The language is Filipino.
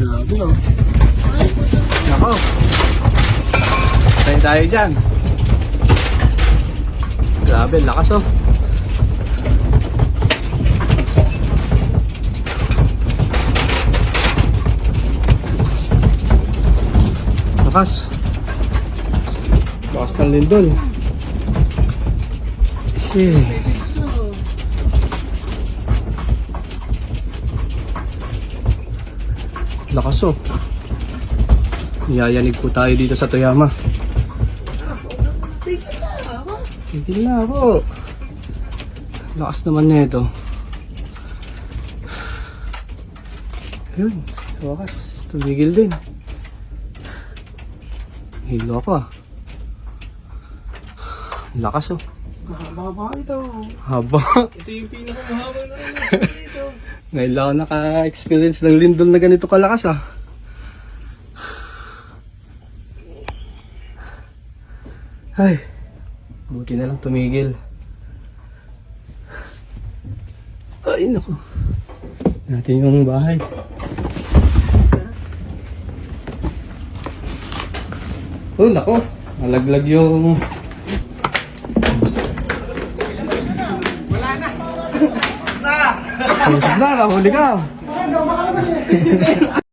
Grabe oh. Nako. Tayo tayo dyan. Grabe, lakas oh. Lakas. Lakas ng lindol. Shit. Lakas oh. Yayanig po tayo dito sa Toyama. Tigil na ako. Lakas naman nito. Yun. Sa wakas. Tumigil din. Hilo ako ah. Lakas oh. Mahaba ito. Haba. Ito yung pinakamahaba na. Ngayon lang naka-experience ng lindol na ganito kalakas ah. Ay, buti na lang tumigil. Ay, naku. Natin yung bahay. Oh, naku. Malaglag yung... Wala na! Na, nahuli ka.